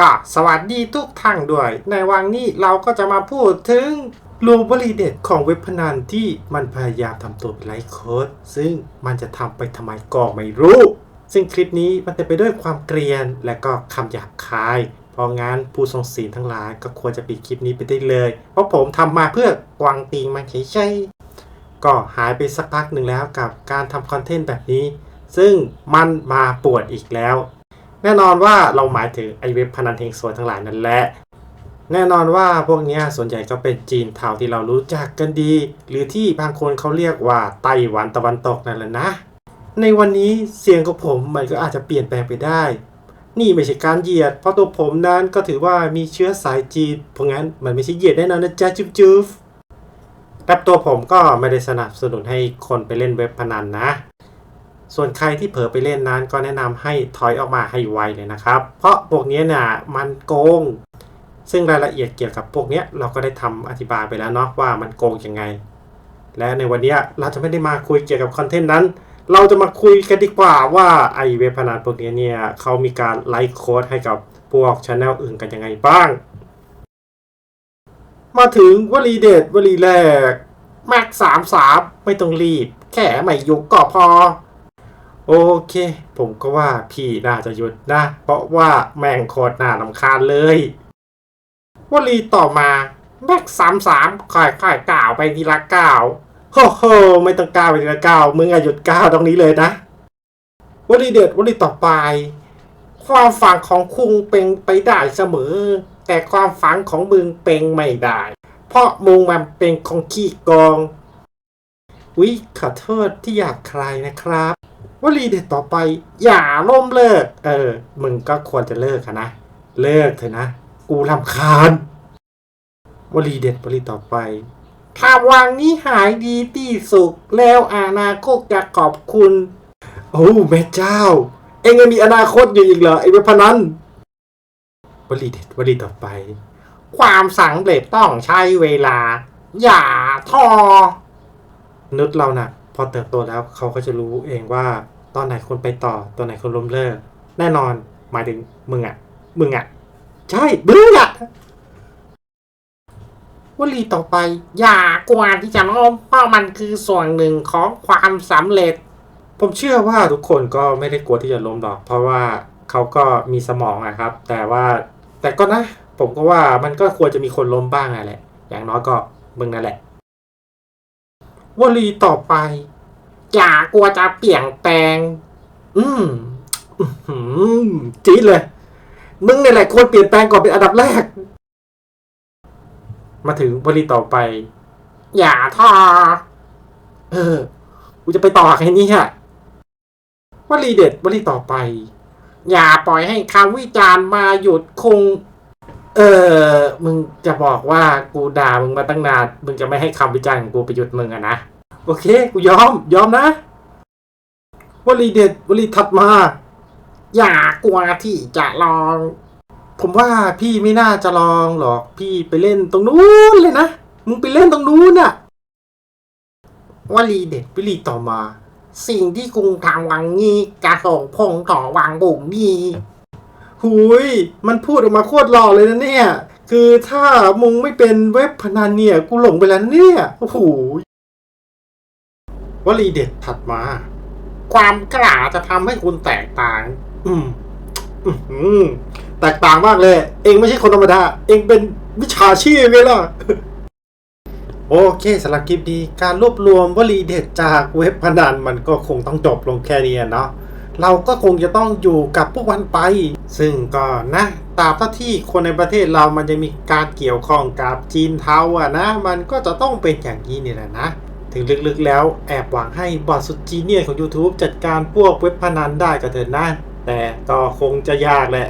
ก็สวัสดีทุกท่านด้วย ในวันนี้เราก็จะมาพูดถึงรูบริเด็ดของเว็บพนันที่มันพยายามทำตัวเป็นไลฟ์โค้ดซึ่งมันจะทำไปทำไมก็ไม่รู้ ซึ่งคลิปนี้มันเต็มไปด้วยความเกรียนและก็คำหยาบคาย เพราะงั้นผู้ทรงศีลทั้งหลายก็ควรจะปิดคลิปนี้ไปได้เลย เพราะผมทำมาเพื่อกวางตีงมันเฉยๆก็หายไปสักพักหนึ่งแล้วกับการทำคอนเทนต์แบบนี้ ซึ่งมันมาปวดอีกแล้ว แน่นอนว่าเราหมายถึงไอเว็บพนันเฮงซวยทั้งหลายนั่นแหละ แน่นอนว่าพวกนี้ส่วนใหญ่ก็เป็นจีนเทาที่เรารู้จักกันดี หรือที่บางคนเขาเรียกว่าไต้หวันตะวันตกนั่นแหละนะ ในวันนี้เสียงของผมมันก็อาจจะเปลี่ยนแปลงไปได้ นี่ไม่ใช่การเหยียด เพราะตัวผมนั้นก็ถือว่ามีเชื้อสายจีน เพราะงั้นมันไม่ใช่เหยียดแน่นอนนะจ๊ะจุ๊บจุ๊บแต่ตัวผมก็ไม่ได้สนับสนุนให้คนไปเล่นเว็บพนันนะ ส่วนใครที่เผลอไปเล่นนั้นก็แนะนำให้ถอยออกมาให้ไวเลยนะครับ เพราะพวกนี้ยน่ะมันโกง ซึ่งรายละเอียดเกี่ยวกับพวกนี้เราก็ได้ทำอธิบายไปแล้วเนาะว่ามันโกงยังไง และในวันนี้เราจะไม่ได้มาคุยเกี่ยวกับคอนเทนต์นั้น เราจะมาคุยกันดีกว่าว่าไอเว็บพนันพวกนี้เนี่ยเขามีการไลค์โค้ดให้กับพวกช anel อื่นกันยังไงบ้าง มาถึงวลีเด็ดวลีแรกแม็กสามสามไม่ต้องรีบ แค่ไม่ยุกก็พอ โอเค ผมก็ว่าพี่น่าจะหยุดนะ เพราะว่าแม่งโคตรน่าลำคาญเลยวลีต่อมาแม็กสามสามค่อยๆก้าวไปทีละก้าวโฮโฮไม่ต้องก้าวไปทีละก้าวมึงอะหยุดก้าวตรงนี้เลยนะวลีเด็ดวลีต่อไป ความฝันของคุณเป็นไปได้เสมอ แต่ความฝันของมึงเป็นไม่ได้ เพราะมึงมันเป็นของขี้กองวิขอโทษที่อยากใครนะครับ วลีเด็ดต่อไป อย่าล่มเลิก เออ มึงก็ควรจะเลิกนะ เลิกเถอะนะ กูรำคาญวลีเด็ดวลีต่อไปถ้าวังนี้หายดีที่สุดแล้วอนาคตจะขอบคุณ โอ้แม่เจ้า เองยังมีอนาคตอยู่อีกเหรอไอ้เว็บพนันวลีเด็ดวลีต่อไป ความสังเร็จต้องใช้เวลา อย่าท้อนุษเราน่ะ อเติบโตแล้วเขาก็จะรู้เองว่าตอนไหนคนไปต่อตอนไหนคนล้มเลิก แน่นอนหมายถึงมึงอะมึงอะใช่มึงอะวลีต่อไป อย่ากลัวที่จะล้มเพราะมันคือส่วนหนึ่งของความสำเร็จ ผมเชื่อว่าทุกคนก็ไม่ได้กลัวที่จะล้มหรอก เพราะว่าเขาก็มีสมองอะครับ แต่ว่าแต่ก็นะ ผมก็ว่ามันก็ควรจะมีคนล้มบ้างอะแหละ อย่างน้อยก็มึงนั่นแหละ วลีต่อไป อย่ากลัวจะเปลี่ยนแปลง อืมจี๊ดเลย มึงในแหละควรเปลี่ยนแปลงก่อนเป็นอันดับแรก มาถึงวลีต่อไป อย่าท้อเออ กูจะไปต่อแค่นี้ฮะวลีเด็ดวลีต่อไป อย่าปล่อยให้คำวิจารณ์มาหยุดคง เออ มึงจะบอกว่ากูด่ามึงมาตั้งนาน มึงจะไม่ให้คำวิจารณ์ของกูไปหยุดมึงอะนะ โอเค กูยอม ยอมนะวลีเด็ดวลีถัดมา อย่ากลัวที่จะลอง ผมว่าพี่ไม่น่าจะลองหรอก พี่ไปเล่นตรงนู้นเลยนะ มึงไปเล่นตรงนู้นน่ะวลีเด็ดวลีต่อมา สิ่งที่กรุงทำวังนี้จะส่งพงต่อวังบุ๋มดีหุยมันพูดออกมาโคตรหล่อเลยนะเนี่ย คือถ้ามึงไม่เป็นเว็บพนันเนี่ย กูหลงไปแล้วเนี่ย โอ้โห วลีเด็ดถัดมา ความกล้าจะทำให้คุณแตกต่าง อืมอือหือแตกต่างมากเลย เองไม่ใช่คนธรรมดา เองเป็นวิชาชีพไงล่ะ โอเคสำหรับคลิปนี้การรวบรวมวลีเด็ดจากเว็บพนันมันก็คงต้องจบลงแค่นี้เนาะเราก็คงจะต้องอยู่กับพวกมันไป ซึ่งก็นะตราบเท่าที่คนในประเทศเรามันจะมีการเกี่ยวข้องกับจีนเทาอะนะ มันก็จะต้องเป็นอย่างนี้นี่แหละนะ ถึงลึกๆแล้วแอบหวังให้บอสสุดจีเนียของ YouTube จัดการพวกเว็บพนันได้ก็เถิดนะแต่ก็คงจะยากแหละ